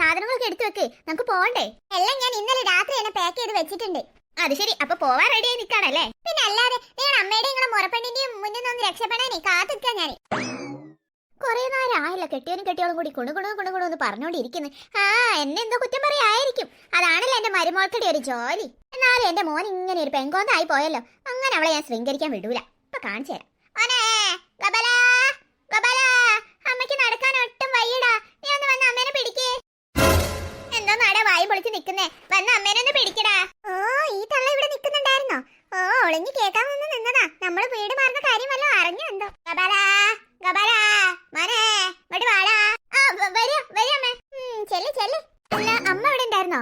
സാധനങ്ങളൊക്കെ എടുത്തു വെക്കേ. നമുക്ക് പോണ്ടേ എല്ലാം ഞാൻ ഇന്നലെ രാത്രി തന്നെ പാക്ക് ചെയ്ത് വെച്ചിട്ടുണ്ട്. അത് ശരി. അപ്പൊ പോവാൻ റെഡി ആയി നിൽക്കാണല്ലേ പിന്നെ അല്ലാതെ നിങ്ങളുടെ അമ്മയുടെയും നിങ്ങളെ മുറപ്പെണ്ണിന്റെയും മുന്നിൽ നിന്ന് രക്ഷപ്പെടാനേ നിൽക്കാൻ ഞാൻ കൊറേ നേരം ആയില്ല കെട്ടിയവനും കെട്ടിയോളും കൂടി കുണു കുണു കുണു കുണു എന്ന് പറഞ്ഞോണ്ടിരിക്കുന്നു. ആ എന്നെ എന്തോ കുറ്റം പറയായിരിക്കും. അതാണല്ലോ എന്റെ മരുമോൾക്കടി ഒരു ജോലി. എന്നാലും എന്റെ മോൻ ഇങ്ങനെ ഒരു പെങ്കോന്തായി പോയല്ലോ. അങ്ങനെ അവളെ ഞാൻ ശൃംഗരിക്കാൻ വിടൂല. ഇപ്പൊ കാണിച്ചു തരാം. മോനെ, വായി പൊളിച്ച് നിക്കുന്നേ. വന്ന അമ്മേനെ ഒന്ന് പിടിക്കടാ. ഓ ഈ തള്ള ഇവിടെ നിക്കുന്നുണ്ടായിരുന്നോ ഓ ഒളിഞ്ഞു കേൾക്കാൻ വന്ന് നിന്നതാ. നമ്മൾ വീട് മാറുന്ന കാര്യം വല്ലതും അറിഞ്ഞോ എന്തോ? ഗബലാ ഗബലാ മോനെ ഇങ്ങോട്ട് വാടാ. ആ വരിക വരിക അമ്മേ. ചെല്ല് ചെല്ല്. അല്ല അമ്മ ഇവിടെ ഉണ്ടായിരുന്നോ?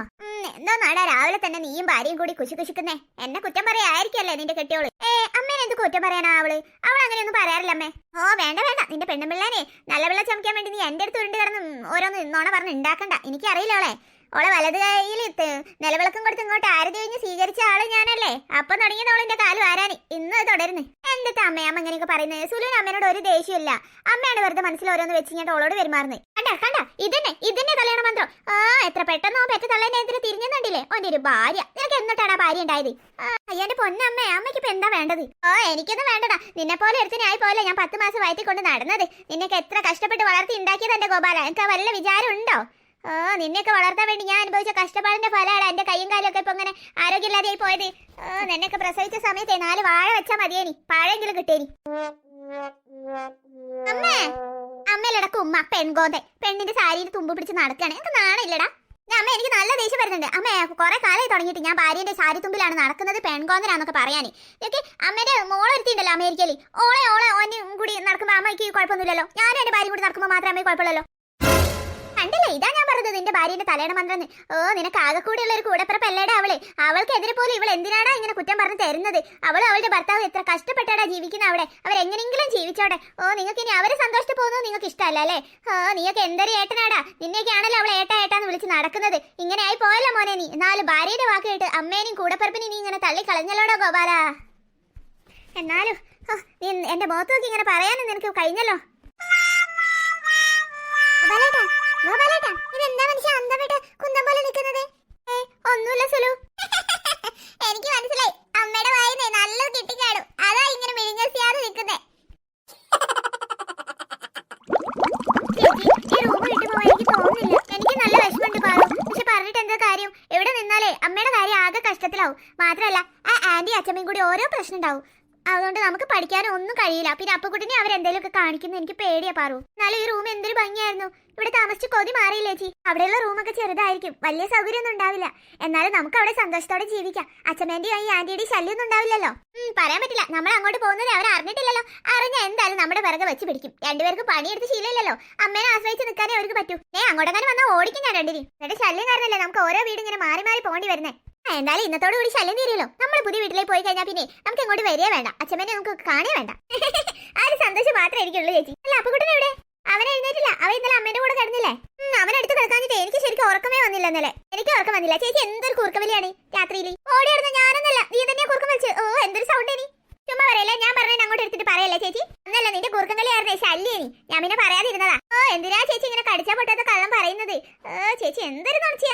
എന്തോ നാടാ. രാവിലെ തന്നെ നീയും ഭാര്യയും കൂടി കുശി കുശിക്കുന്നേ. എന്നെ കുറ്റം പറയായിരിക്കല്ലേ നിന്റെ കെട്ടിയോൾ? ഏ അമ്മേനെ എന്ത് കുറ്റം പറയാനാ അവൾ? അവൾ അങ്ങനെയൊന്നും പറയാറില്ല അമ്മേ. ഓ വേണ്ട വേണ്ട. നിന്റെ പെണ്ണുപിള്ളേനെ നല്ല വെള്ളം ചമിക്കാൻ വേണ്ടി നീ എന്റെ അടുത്ത് ഉരുണ്ട് കിടന്ന് ഓരോന്ന് നോണ പറഞ്ഞ് ഉണ്ടാക്കണ്ട. എനിക്കറിയില്ല അവളെ. ഓളെ വലത് കൈയിൽ നിലവിളക്കം കൊടുത്ത് ഇങ്ങോട്ട് ആരതി കഴിഞ്ഞ് സ്വീകരിച്ച ആൾ ഞാനല്ലേ? അപ്പൊ തുടങ്ങിയത് ഓളിന്റെ കാൽ വാരാന് ഇന്നും തുടരുന്നു. എന്നിട്ട് അമ്മയമ്മ അമ്മ ഇങ്ങനെയൊക്കെ പറയുന്നത് സുലുവിന് അമ്മേനോട് ഒരു ദേഷ്യമില്ല അമ്മയാണ് വെറുതെ മനസ്സിൽ ഓരോന്ന് വെച്ച് ഞാൻ ഓളോട് പെരുമാറുന്നത്. കണ്ട കണ്ട ഇതന്നെ ഇതന്നെ കല്യാണ മന്ത്രം. ആ എത്ര പെട്ടെന്ന് ഓൻ പെറ്റ തള്ളേ എതിരെ തിരിഞ്ഞെന്നുണ്ടില്ലേ ഓന്റെ ഒരു ഭാര്യ. നിനക്ക് എന്നിട്ടാണ് ആ ഭാര്യ ഉണ്ടായത്? അയ്യാന്റെ പൊന്നമ്മ അമ്മയ്ക്ക് ഇപ്പൊ എന്താ വേണ്ടത്? ഓ എനിക്കൊന്നും വേണ്ടടാ. നിന്നെ പോലെ എടുത്തിനായി പോലെ ഞാൻ പത്ത് മാസം വയറ്റി കൊണ്ട് നടന്നത്. നിന്നൊക്കെ എത്ര കഷ്ടപ്പെട്ട് വളർത്തി ഉണ്ടാക്കിയത് എന്റെ ഗോപാല. എനിക്ക് വല്ല വിചാരം ഉണ്ടോ? ഓ നിന്നെയൊക്കെ വളർത്താൻ വേണ്ടി ഞാൻ അനുഭവിച്ച കഷ്ടപ്പാടിന്റെ ഫലമാണ് എന്റെ കൈയും കാലും ഒക്കെ ഇപ്പൊ ഇങ്ങനെ ആരോഗ്യമില്ലാതെയായി പോയത്. നിന്നെയൊക്കെ പ്രസവിച്ച സമയത്തെ നാല് വാഴ വെച്ചാ മതിയേനി പാഴെങ്കിലും കിട്ടേനി അമ്മേ അമ്മയിലടക്കം ഉമ്മ പെൺകോന്ത പെണ്ണിന്റെ സാരിയിൽ തുമ്പ് പിടിച്ച് നടക്കാണ് എനിക്ക് നാണില്ലടാ അമ്മ എനിക്ക് നല്ല ദേഷ്യം വരുന്നുണ്ട്. അമ്മ കുറെ കാലമായി തുടങ്ങിയിട്ട് ഞാൻ ഭാര്യന്റെ സാരി തുമ്പിലാണ് നടക്കുന്നത് പെൺകോന്തനാന്നൊക്കെ പറയാനേ. ഇതൊക്കെ അമ്മേന്റെ മോളൊരുത്തിണ്ടല്ലോ അമേരിക്കയിൽ ഓളെ ഓളെ ഓനും കൂടി നടക്കുമ്പോ അമ്മയ്ക്ക് കുഴപ്പമൊന്നുമില്ലല്ലോ. ഞാനും എന്റെ ഭാര്യ കൂടി നടക്കുമ്പോൾ മാത്രമേ അമ്മയ്ക്ക് കുഴപ്പമുള്ളല്ലോ. കണ്ടില്ലേ? ഇതാ ഞാൻ പറഞ്ഞത്. നിന്റെ ഭാര്യന്റെ തലയുടെ മന്ത്രം ഓ നിനക്ക് ആകെ കൂടിയുള്ള ഒരു കൂടപ്പിറപ്പല്ലേടാ അവൾ? അവൾക്കെതിരെ പോലും ഇവൾ എന്തിനാടാ ഇങ്ങനെ കുറ്റം പറഞ്ഞു തരുന്നത്? അവൾ അവളുടെ ഭർത്താവ് എത്ര കഷ്ടപ്പെട്ടാടാ ജീവിക്കുന്ന അവിടെ? അവരെങ്ങനെങ്കിലും ജീവിച്ചോടെ. ഓ നിങ്ങൾക്ക് ഇനി അവരെ സന്തോഷത്തിൽ പോകുന്നത് നിങ്ങൾക്ക് ഇഷ്ടമല്ല അല്ലേ? ഓ നീയൊക്കെ എന്തൊരു ഏട്ടനാടാ. നിന്നെയൊക്കെയാണല്ലോ അവൾ ഏട്ട ഏട്ടാന്ന് വിളിച്ച് നടക്കുന്നത്. ഇങ്ങനെ ആയി പോയല്ലോ മോനെ നീ. എന്നാലും ഭാര്യയുടെ വാക്ക് കേട്ട് അമ്മേനെയും കൂടപ്പിറപ്പിനെയും നീ ഇങ്ങനെ തള്ളി കളഞ്ഞല്ലോടാ ഗോപാല? എന്നാലും എന്റെ മുഖത്ത് നോക്കി ഇങ്ങനെ പറയാനും നിനക്ക് കഴിഞ്ഞല്ലോ? ഗോപാലേട്ടാ, എനിക്ക് മനസ്സിലായി. അമ്മയുടെ വായിന്നേ നല്ലത് കിട്ടിക്കാണും. അതാ ഇങ്ങനെ മിഴിഞ്ഞാതെ നിൽക്കുന്നേ. കാര്യം? എവിടെ നിന്നാലേ അമ്മയുടെ കാര്യം ആകെ കഷ്ടത്തിലാവും. മാത്രമല്ല ആ ആന്റി അച്ഛമ്മയും കൂടി ഓരോ പ്രശ്നം ഉണ്ടാവും. അതുകൊണ്ട് നമുക്ക് പഠിക്കാനും ഒന്നും കഴിയില്ല. പിന്നെ അപ്പുകുട്ടിനെ അവരെന്തെങ്കിലുമൊക്കെ കാണിക്കുന്ന എനിക്ക് പേടിയാ പാറു. എന്നാലും ഈ റൂം എന്തൊരു ഭംഗിയായിരുന്നു. ഇവിടെ താമസിച്ച് കൊതി മാറിയില്ലേ ചേച്ചി? അവിടെയുള്ള റൂമൊക്കെ ചെറുതായിരിക്കും. വലിയ സൗകര്യമൊന്നും ഉണ്ടാവില്ല. എന്നാലും നമുക്ക് അവിടെ സന്തോഷത്തോടെ ജീവിക്കാം. അച്ഛമ്മേന്റെയും ഈ ആന്റിയുടെയും ശല്യമൊന്നും ഉണ്ടാവില്ലല്ലോ. പറയാൻ പറ്റില്ല. നമ്മൾ അങ്ങോട്ട് പോകുന്നത് അവർ അറിഞ്ഞിട്ടില്ലല്ലോ. അറിഞ്ഞ എന്തായാലും നമ്മുടെ പിറകെ വെച്ച് പിടിക്കും. രണ്ടുപേർക്ക് പണിയെടുത്ത് ശീലമില്ലല്ലോ. അമ്മേനെ ആശ്രയിച്ച് നിൽക്കാനേ അവർക്ക് പറ്റൂ. ഏ അങ്ങോട്ടെങ്ങനെ വന്നാൽ ഓടിക്കും ഞാൻ രണ്ടിനും എന്നിട്ട് ശല്യം കാരണല്ലേ നമുക്ക് ഓരോ വീട് ഇങ്ങനെ മാറി മാറി പോകേണ്ടി വരുന്നേ? എന്തായാലും ഇന്നത്തോടു കൂടി ശല്യം തീരുമല്ലോ. നമ്മൾ പുതിയ വീട്ടിലേക്ക് പോയി കഴിഞ്ഞാൽ പിന്നെ നമുക്ക് എങ്ങോട്ട് വരികയേ വേണ്ട. അച്ഛമ്മേനെ നമുക്ക് കാണേ വേണ്ട. ആ ഒരു സന്തോഷം മാത്രമേ എനിക്കുള്ളൂ ചേച്ചി. അല്ല അപ്പുകുട്ടൻ എവിടെ? അവൻ എഴുന്നേറ്റില്ല. അവൻ ഇന്നലെ അമ്മേന്റെ കൂടെ കിടന്നില്ലേ? അവൻ അടുത്ത് കിടക്കാഞ്ഞിട്ട് എനിക്ക് ശരിക്കും ഉറക്കമേ വന്നില്ല ഇന്നലെ. എനിക്ക് ഉറക്കം വന്നില്ല. ചേച്ചി എന്തൊരു കൂർക്കവലിയാണ് രാത്രിയിൽ ഓടി ഓടിയായിരുന്നു ഞാനൊന്നല്ല. നീ തന്നെയാ കൂർക്കം വലിച്ചു. ഓ എന്തൊരു സൗണ്ട് ഇനി. ചുമ്മാ പറയല്ലേ ഞാൻ പറഞ്ഞ അങ്ങോട്ട് എടുത്തിട്ട് പറയല്ലേ ചേച്ചി? ഒന്നല്ല നിന്റെ കൂർക്കം കളിയായിരുന്നേ ശല്യേനി ഞാൻ പിന്നെ പറയാതിരുന്നതാ. ഓ എന്തിനാ ചേച്ചി ഇങ്ങനെ കടിച്ചാ പൊട്ടാത്ത കള്ളം പറയുന്നത്? ചേച്ചി എന്തൊരു കാണിച്ചാ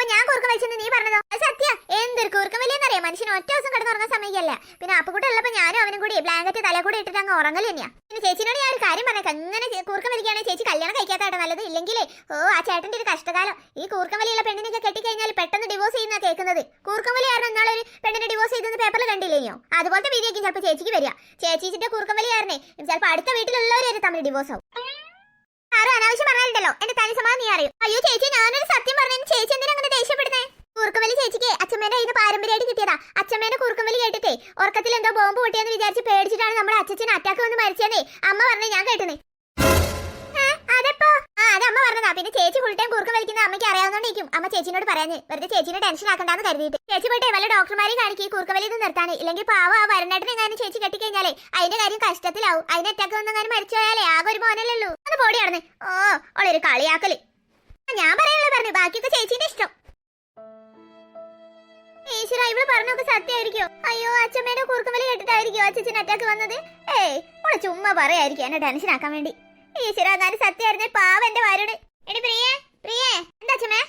അപ്പൊ ഞാൻ കുറുക്കം വലിച്ചെന്ന് നീ പറഞ്ഞതോ? സത്യ. എന്തൊരു കൂർക്കം വലിയെന്നറിയാം? മനുഷ്യന് ഒറ്റ ദിവസം കിടന്നുറങ്ങാൻ സമയമല്ല പിന്നെ അപ്പുകൂടെ ഉള്ളപ്പോ ഞാനും അവനും കൂടി ബ്ലാങ്കറ്റ് തല കൂടി ഇട്ടിട്ട് അങ്ങ് ഉറങ്ങൽ തന്നെയാ. പിന്നെ ചേച്ചിനോട് ഞാൻ ഒരു കാര്യം പറഞ്ഞേക്കാം. അങ്ങനെ കൂർക്കം വലിക്കുകയാണെങ്കിൽ ചേച്ചി കല്യാണം കഴിക്കാത്തായിട്ട് നല്ലത്. ഇല്ലെങ്കിലേ ഓ ആ ചേട്ടന്റെ ഒരു കഷ്ടകാലം. ഈ കൂർക്കം വലിയുള്ള പെണ്ണിനൊക്കെ കെട്ടിക്കഴിഞ്ഞാൽ പെട്ടെന്ന് ഡിവോഴ്സ് ചെയ്യുന്ന കേൾക്കുന്നത്. കൂർക്കം വലി കാരണം ഒരു പെണ്ണിനെ ഡിവോഴ്സ് ചെയ്തെന്ന് പേപ്പറിൽ കണ്ടില്ലേയോ അതുപോലത്തെ വീഡിയോക്ക് ചിലപ്പോൾ ചേച്ചിക്ക് വരിക. ചേച്ചിന്റെ കൂർക്കം വലിയായിരുന്നേ ചിലപ്പോൾ അടുത്ത വീട്ടിലുള്ളവരെ വരെ തമ്മിൽ ഡിവോഴ്സ് ആവും. ആരും അനാവശ്യം പറഞ്ഞാലുണ്ടല്ലോ. എന്റെ തനി സമാധാനം നീ അറിയും. അയ്യോ ചേച്ചി ഞാനൊരു സത്യം പറഞ്ഞു. ചേച്ചി എന്തിനാ അങ്ങനെ ദേഷ്യപ്പെടുന്നേ? കൂർക്കവലി ചേച്ചിക്ക് അച്ഛമ്മേന്റെ കയ്യിൽ പാരമ്പര്യമായിട്ട് കിട്ടിയതാ. അച്ഛമ്മേന്റെ കൂർക്കവലി കേട്ടിട്ടേ ഉറക്കത്തിൽ എന്തോ ബോംബ് പൊട്ടിയെന്ന് വിചാരിച്ച് പേടിച്ചിട്ടാണ് നമ്മുടെ അച്ഛന് അറ്റാക്ക് വന്ന് മരിച്ചതേ അമ്മ പറഞ്ഞു ഞാൻ കേട്ടുന്നേ പിന്നെ ചേച്ചി ഫുൾ ടൈം കുറുക്കം വലിക്കുന്ന അമ്മയ്ക്ക് അറിയാവുന്നോണ്ടിരിക്കും അമ്മ ചേച്ചിനോട് പറയാഞ്ഞ് വെറുതെ ചേച്ചിനെ ടെൻഷൻ ആക്കണ്ടെന്ന് കരുതിയിട്ട്. ചേച്ചി പോയിട്ട് വല്ല ഡോക്ടർമാരെയും കാണിക്കി കുറുക്കവലി ഇത് നിർത്താൻ ഇല്ലെങ്കിൽ പാവ ആ വരനാട്ടിനെ എങ്ങാനും ചേച്ചി കെട്ടിക്കഴിഞ്ഞാലേ അതിന്റെ കാര്യം കഷ്ടത്തിലാവും. അതിന് അറ്റാക്ക് വന്നെങ്ങാനും മരിച്ചു പോയാലേ ആകെ ഒരു മോനല്ലല്ലോ. അത് പോടി നടന്ന് ഓ ഓളൊരു കളിയാക്കൽ. ഞാൻ പറയാനുള്ള പറഞ്ഞു ബാക്കിയൊക്കെ ചേച്ചിന്റെ ഇഷ്ടം. ഈശ്വര ഇവൾ പറഞ്ഞൊക്കെ സത്യമായിരിക്കോ? അയ്യോ അച്ഛമ്മയുടെ കുറുക്കുമലി കേട്ടിട്ടായിരിക്കോ അച്ഛൻ അറ്റാക്ക് വന്നത്? ഏയ് ഓളെ ചുമ്മാ പറയായിരിക്കും എന്നെ ടെൻഷൻ ആക്കാൻ വേണ്ടി. ഈശ്വര എന്നാലും സത്യമായിരുന്നേ പാവ എന്റെ വാരോട് എടി പ്രിയേ പ്രിയേ എന്താ അച്ഛമ്മേ?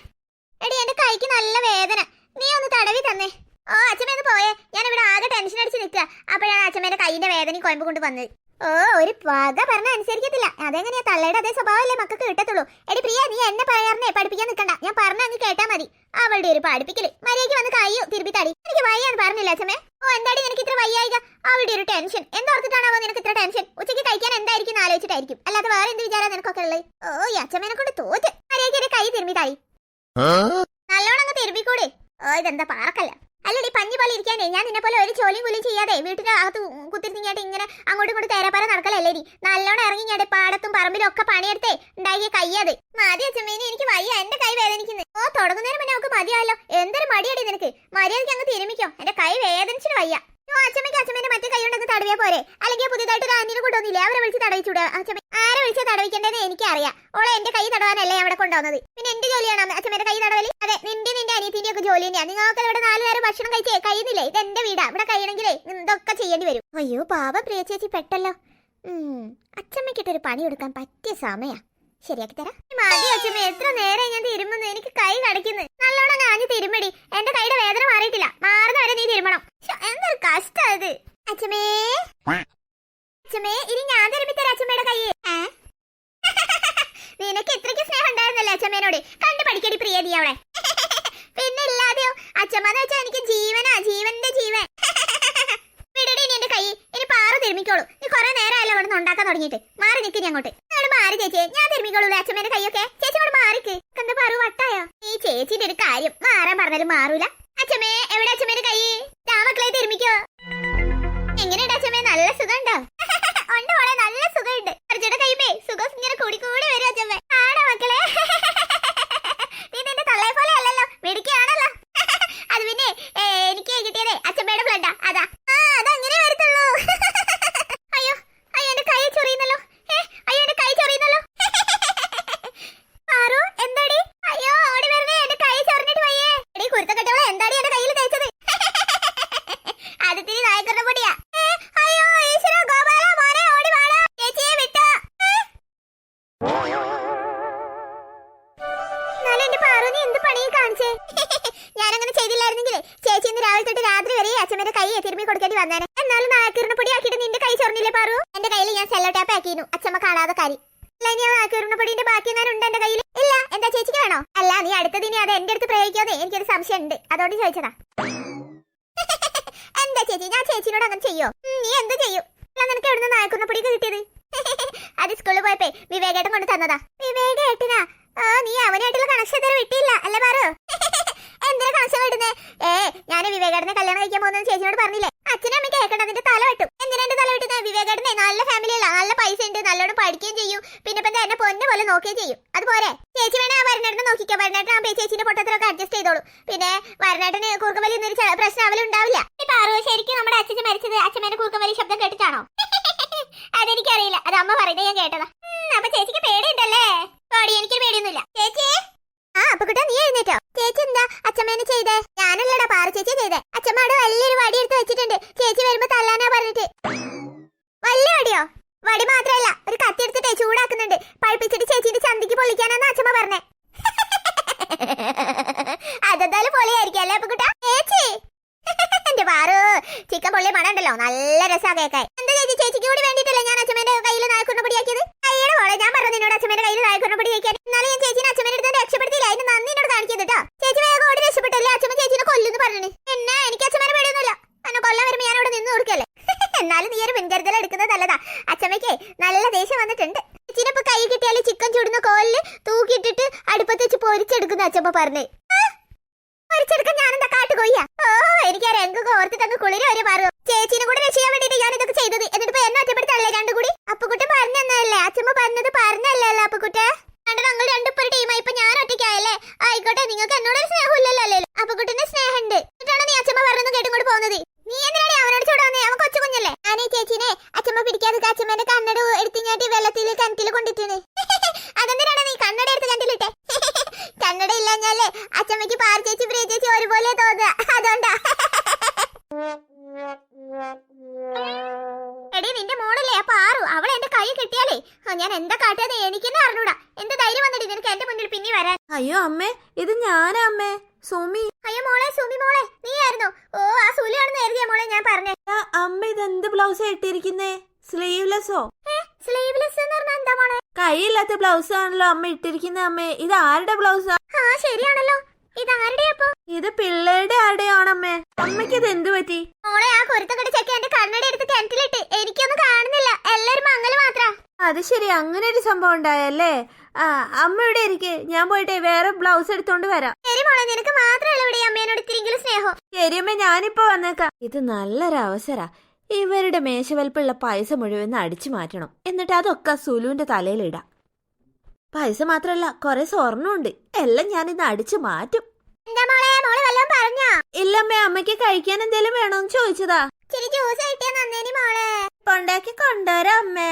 എടി എന്റെ കൈക്ക് നല്ല വേദന. നീ ഒന്ന് തടവി തന്നേ. ഓ അച്ഛമ്മ ഒന്ന് പോയേ. ഞാൻ ഇവിടെ ആകെ ടെൻഷൻ അടിച്ച് നിൽക്കുക അപ്പോഴാണ് അച്ഛമ്മേന്റെ കൈയിന്റെ വേദനയും കൊയമ്പ് കൊണ്ട് വന്നത്. ഓ ഒരു വക പറഞ്ഞ അനുസരിക്കത്തില്ല. അതെങ്ങനെയാ തള്ളയുടെ അതേ സ്വഭാവമല്ലേ മക്കൾക്ക് കിട്ടത്തുള്ളൂ? എടി പ്രിയ നീ എന്നെ പറയാറിനെ പഠിപ്പിക്കാൻ നിൽക്കണ്ട. ഞാൻ പറഞ്ഞ അങ്ങ് കേട്ടാ മതി. അവളുടെ ഒരു പഠിപ്പിക്കൽ. മര്യാദയ്ക്ക് വന്ന് കയ്യോ തിരുപ്പി തടി. എനിക്ക് വയ്യാന്ന് പറഞ്ഞില്ല അച്ഛമേ ഓ എന്താടി നിനക്ക് ഇത്ര വയ്യായിക? അവളുടെ ഒരു ടെൻഷൻ എന്തോർത്തിട്ടാണോ നിനക്ക് ഇത്ര ടെൻഷൻ ഉച്ചയ്ക്ക് കഴിക്കാൻ എന്തായിരിക്കും ആലോചിച്ചിട്ടായിരിക്കും. അല്ലാതെ വേറെ എന്ത് വിചാരം നിനക്കൊക്കെ ഉള്ളത്? ഓ ഈ അച്ഛമേനെ കൊണ്ട് തോറ്റ്. മര്യാദയ്ക്ക് എന്റെ കൈ തിരുമ്പി തടി നല്ലോണം അങ്ങ് തിരുമ്പിക്കൂടെ. ഓ ഇതെന്താ പാറക്കല്ല? അല്ലടി പഞ്ഞി പോലെ ഇരിക്കാനേ. ഞാൻ നിന്നെ പോലെ ഒരു ചോലിയും കുലിയും ചെയ്യാതെ വീട്ടിന് അകത്ത് കുത്തിരിഞ്ഞായിട്ട് ഇങ്ങനെ അങ്ങോട്ടും ഇങ്ങോട്ടും തേരാപ്പാര നടക്കലല്ലേ നല്ലോണം ഇറങ്ങി ഞാൻ പാടത്തും പറമ്പിലും ഒക്കെ പണിയെടുത്തേ. ഉണ്ടാക്കിയ കയ്യത് മതി അച്ഛമ്മേനെ എനിക്ക് വയ്യ. എന്റെ കൈ വേദനിക്കുന്നത് ഓ തുടങ്ങുന്നതിന് മുന്നേ നമുക്ക് മതിയാവല്ലോ എന്തൊരു മടിയടി നിനക്ക്? മര്യാദയ്ക്ക് അങ്ങ് തിരുമിക്കോ. എന്റെ കൈ വേദനിച്ചിട്ട് വയ്യ. കൈ പോരെ. അല്ലെങ്കിൽ ഒരു അവരെ ആരെ ഓളെ കൈ തടവാനല്ലേ പിന്നെ ജോലിയാണ് കൈ അതെ ഒക്കെ നാല് ഇത് ഇവിടെ വരും? അയ്യോ പാവ പ്രിയ ചേച്ചി പെട്ടല്ലോ. അച്ഛമ്മയ്ക്കിട്ടൊരു പണി കൊടുക്കാൻ പറ്റിയ സമയാ. ശരിയാക്കി തരാം. മതി അച്ഛമ്മ എത്ര നേരം ഞാൻ തിരുമ്മുന്നു. എനിക്ക് കൈ കടക്കുന്നു. നല്ലോണം ഞാഞ്ഞ് തിരുമടി എന്റെ കൈയുടെ വേദന മാറിയിട്ടില്ല. മാറുന്ന വരെ നീ തിരുമണം എന്തൊരു കഷ്ടം ഇത്. അച്ഛമേ അച്ഛമ്മേ ഇനി ഞാൻ തിരുമ്പി തരാം അച്ഛമ്മയുടെ കൈ. നിനക്ക് ഇത്രയ്ക്ക് സ്നേഹം ഉണ്ടായിരുന്നല്ലേ അച്ഛമ്മേനോട്. കണ്ടു പഠിക്കടി പ്രിയ നീ അവളെ. പിന്നെ ഇല്ലാതെയോ? അച്ഛമ്മന്ന് വെച്ചാൽ എനിക്ക് ജീവനാ. ജീവന്റെ ജീവൻ. വിടടി നീ എന്റെ കൈ. ഇനി പാറ തിരുമിക്കോളൂ നീ കുറെ നേരമല്ലോ അവിടെ നിന്ന് ഉണ്ടാക്കാൻ തുടങ്ങിയിട്ട്. മാറി നിൽക്കി അങ്ങോട്ട്. അങ്ങോട്ട് മാറി ചേച്ചി. ഞാൻ തിരുമിക്കോളൂ അച്ഛമ്മേന്റെ കൈയൊക്കെ. ചേച്ചി ഇവിടെ മാറിക്ക്. എന്താ പറു വട്ടായോ? ഈ ചേച്ചിന്റെ ഒരു കാര്യം മാറാൻ പറഞ്ഞാലും മാറൂല. അച്ഛമ്മേ എവിടെ അച്ഛമ്മേന്റെ കൈ? കാണിച്ചേ ഞാനങ്ങനെ ചെയ്തില്ലായിരുന്നെങ്കിൽ ചേച്ചി ഇന്ന് രാവിലെ തൊട്ട് രാത്രി വരെ അച്ഛമ്മയുടെ കൈ തിരുമ്മി കൊടുക്കേണ്ടി വന്നേനെ. എന്നാലും നായക്കീറിന് പൊടി ആക്കിയിട്ട് നിന്റെ കൈ ചൊറിഞ്ഞില്ലേ പാറു? എന്റെ കയ്യിൽ ഞാൻ സെല്ലോ ടാപ്പ് ആക്കിയിരുന്നു. അച്ഛമ്മ കാണാതെ കാര്യം ഇനി ആ നായക്കീറിന് പൊടിന്റെ ബാക്കി എങ്ങാനും ഉണ്ട് എന്റെ കയ്യിൽ ഇല്ല എന്താ ചേച്ചിക്ക് വേണോ? അല്ല നീ അടുത്തത് ഇനി അത് എന്റെ അടുത്ത് പ്രയോഗിക്കാതെ എനിക്കൊരു സംശയം ഉണ്ട് അതുകൊണ്ട് ചോദിച്ചതാ. എന്താ ചേച്ചി? ഞാൻ ചേച്ചിനോട് അങ്ങനെ ചെയ്യോ? നീ എന്ത് ചെയ്യും? നിനക്ക് എവിടുന്ന് നായക്കുന്ന പൊടിയൊക്കെ കിട്ടിയത്? അത് സ്കൂളിൽ പോയപ്പോ വിവേകേട്ടൻ കൊണ്ട് തന്നതാ. വിവേകേട്ടനാ? ആ നീ അവനായിട്ടുള്ള കണക്ഷൻ ഇതുവരെ വിട്ടില്ല അല്ലേ പാറു? എന്തിനാ കണക്ഷൻ വിടുന്നേ? ഏ ഞാൻ വിവേകേട്ടനെ കല്യാണം കഴിക്കാൻ പോകുന്ന ചേച്ചിനോട് പറഞ്ഞില്ലേ? അച്ഛനും അമ്മ കേൾക്കണ്ട അതിന്റെ തല വെട്ടും. എന്തിനാ എന്റെ തല വെട്ടുന്നത് വിവേകേട്ടനെ നല്ല ഫാമിലിയല്ല നല്ല പൈസ ഉണ്ട് നല്ലോണം പഠിക്കുകയും ചെയ്യും. പിന്നെ ഇപ്പം എന്നെ പൊന്നെ പോലെ നോക്കുകയും ചെയ്യും. അതുപോലെ ചേച്ചി വേണേ ആ വരണേട്ടനെ നോക്കിക്കോ. വരണേട്ടൻ ആ ചേച്ചിന്റെ പൊട്ടത്തിലൊക്കെ അഡ്ജസ്റ്റ് ചെയ്തോളൂ. പിന്നെ വരണേട്ടന് കൂർക്കമ്പലി എന്നൊരു പ്രശ്നം അവലും ഉണ്ടാവില്ല. പാറു ശരിക്കും നമ്മുടെ അച്ഛൻ മരിച്ചത് അച്ഛമ്മേന്റെ കൂർക്കമ്പലി ശബ്ദം കേട്ടിട്ടാണോ? അതെനിക്കറിയില്ല. അത് അമ്മ പറയുന്നത് ഞാൻ കേട്ടതാ. അപ്പൊ ചേച്ചിക്ക് പേടിയുണ്ടല്ലേ? പേടി എനിക്കൊരു പേടിയൊന്നുമില്ല. ചേച്ചി? ആ അപ്പൊ കുട്ടാ നീ എഴുന്നേറ്റോ. ചേച്ചി എന്താ അച്ഛമ്മേനെ ചെയ്തേ? ഞാനല്ലടാ പാറ ചേച്ചി ചെയ്തേ. അച്ഛമ്മ അവിടെ വലിയൊരു വടി എടുത്ത് വെച്ചിട്ടുണ്ട്. ചേച്ചി വരുമ്പോ തല്ലാനാ പറഞ്ഞിട്ട്. വലിയ വടിയോ? വടി മാത്രല്ല ഒരു കത്തി എടുത്തിട്ട് ചൂടാക്കുന്നുണ്ട്. പഴിപ്പിച്ചിട്ട് ചേച്ചിന്റെ ചന്തിക്ക് പൊളിക്കാനാന്ന് അച്ഛമ്മ പറഞ്ഞേ. അതെന്തായാലും പൊളിയായിരിക്കും അല്ലേ അപ്പൊ കുട്ടാ ചേച്ചി! എന്റെ പാറു ചിക്കൻ പൊള്ളി മണം ഉണ്ടല്ലോ നല്ല രസാ കേക്കായി എന്താ ചേച്ചി ചേച്ചിക്ക് കൂടി വേണ്ടിയിട്ടല്ലേ ഞാൻ അച്ഛമ്മേന്റെ കയ്യിൽ നായക്കുണ്ണ പൊടിയാക്കിയത് അയ്യടെ മോളെ ഞാൻ പറഞ്ഞു നിന്നോട് അച്ഛമ്മേന്റെ കയ്യിൽ നായക്കുണ്ണ പൊടി വയ്ക്കാൻ എന്നാലും ഞാൻ ചേച്ചിനെ അച്ഛമ്മേന്റെ അടുത്ത് രക്ഷപ്പെടുത്തിയില്ല അതിന് നന്ദി എന്നോട് കാണിക്കുന്നത് കേട്ടോ ചേച്ചി വേഗം ഓടി രക്ഷപ്പെട്ടല്ലേ അച്ഛമ്മ ചേച്ചിനെ കൊല്ലുന്നു പറഞ്ഞു എന്നാ എനിക്ക് അച്ഛമ്മേനെ പേടിയൊന്നുമില്ല എന്നെ കൊല്ലാൻ വരുമ്പോ ഞാൻ അവിടെ നിന്ന് കൊടുക്കല്ലേ എന്നാലും നീ ഒരു മുൻകരുതൽ എടുക്കുന്നത് നല്ലതാ അച്ഛമ്മയ്ക്ക് നല്ല ദേഷ്യം വന്നിട്ടുണ്ട് ചേച്ചിനെ ഇപ്പൊ കൈ കിട്ടിയാൽ ചിക്കൻ ചുടുന്ന കോലിൽ തൂക്കിയിട്ടിട്ട് വെച്ച് പൊരിച്ചെടുക്കുന്ന അച്ഛമ്മ പറഞ്ഞേ. പൊരിച്ചെടുക്കാൻ ഞാനെന്താ കാട്ടുകൊയ്യ ഓ എനിക്ക് ആ രംഗ ഓർത്തിട്ട് അങ്ങ് കുളിര വരെ മാറും. ചേച്ചിനെ കൂടെ രക്ഷിക്കാൻ വേണ്ടിട്ട് ഞാൻ ഇതൊക്കെ ചെയ്തത്. എന്നിട്ട് ഇപ്പൊ എന്നെ ഒറ്റപ്പെടുത്തല്ലേ രണ്ടു കൂടി അപ്പുകുട്ടി പറഞ്ഞല്ലേ അച്ഛമ്മ പറഞ്ഞത് പറഞ്ഞല്ലേ അപ്പുക്കുട്ട കണ്ടത് ഞങ്ങൾ രണ്ടും ഒരു ടീമായി. ഇപ്പൊ ഞാൻ ഒറ്റയ്ക്കായല്ലേ? ആയിക്കോട്ടെ നിങ്ങൾക്ക് എന്നോട് സ്നേഹമില്ലല്ലോ അല്ലേ അപ്പുക്കുട്ടന്റെ സ്നേഹമുണ്ട്. എന്നിട്ടാണ് നീ അച്ഛമ്മ പറഞ്ഞത് കേട്ടും കൂടി പോകുന്നത്? ഞാൻ എന്താ കാട്ടാതെ എനിക്കെന്നെ അറിഞ്ഞൂടാ. എന്ത് ധൈര്യം വന്നിട്ട് നിനക്ക് എന്റെ മുന്നിൽ പിന്നെ വരാൻ? അയ്യോ അമ്മേ ഇത് ഞാനാ അമ്മേ. സുമി. അയ്യോ മോളെ സുമി മോളെ നീ ആയിരുന്നു ഓ ആ സുലിയാണെന്ന് എഴുതിയ മോളെ ഞാൻ പറഞ്ഞേ. അമ്മ അമ്മ ഇതെന്ത് ബ്ലൗസ് ഇട്ടിരിക്കുന്നേ? സ്ലീവ്ലെസ്സോ സ്ലീവ്ലെസ് എന്ന് പറഞ്ഞാൽ എന്താ മോളെ? കൈയില്ലാത്ത ബ്ലൗസ് ആണല്ലോ അമ്മ ഇട്ടിരിക്കുന്ന അമ്മേ. ഇത് ആരുടെ ബ്ലൗസ് ആ? ശരിയാണല്ലോ. ഇത് ആരുടെ അപ്പൊ? ഇത് പിള്ളേരുടെ ആരുടെയാണമ്മേ? അമ്മയ്ക്ക് ഇത് എന്ത് പറ്റി മോളെ ആ കുരുത്തക്കടി ചെക്ക എന്റെ കണ്ണട എടുത്ത് കിണറ്റിലിട്ട് എനിക്കൊന്നും കാണുന്നില്ല എല്ലാരും മങ്ങൽ മാത്ര അത് ശരി അങ്ങനെ ഒരു സംഭവം ഉണ്ടായല്ലേ? ആ അമ്മ ഇവിടെ ഇരിക്കെ. ഞാൻ പോയിട്ട് വേറെ ബ്ലൗസ് എടുത്തോണ്ട് വരാം. ശരി മോളെ നിനക്ക് മാത്രമല്ല ഇവിടെ ഈ അമ്മേനോട് ഇത്തിരിയെങ്കിലും സ്നേഹം. ശരിയമ്മ ഞാനിപ്പോ വന്നേക്കാം. ഇത് നല്ലൊരു അവസര. ഇവരുടെ മേശവൽപ്പുള്ള പൈസ മുഴുവൻ അടിച്ചു മാറ്റണം. എന്നിട്ട് അതൊക്കെ സുലുവിന്റെ തലയിലിടാം പൈസ മാത്രല്ല കൊറേ സ്വർണമുണ്ട്. എല്ലാം ഞാൻ ഇന്ന് അടിച്ചു മാറ്റും. ഇല്ലമ്മേ അമ്മയ്ക്ക് കഴിക്കാൻ എന്തേലും വേണോന്ന് ചോദിച്ചതാ. ജ്യൂസ് കിട്ടിയാ നന്നേനി മോളെ. കൊണ്ടാക്കി കൊണ്ടുവരാം അമ്മേ.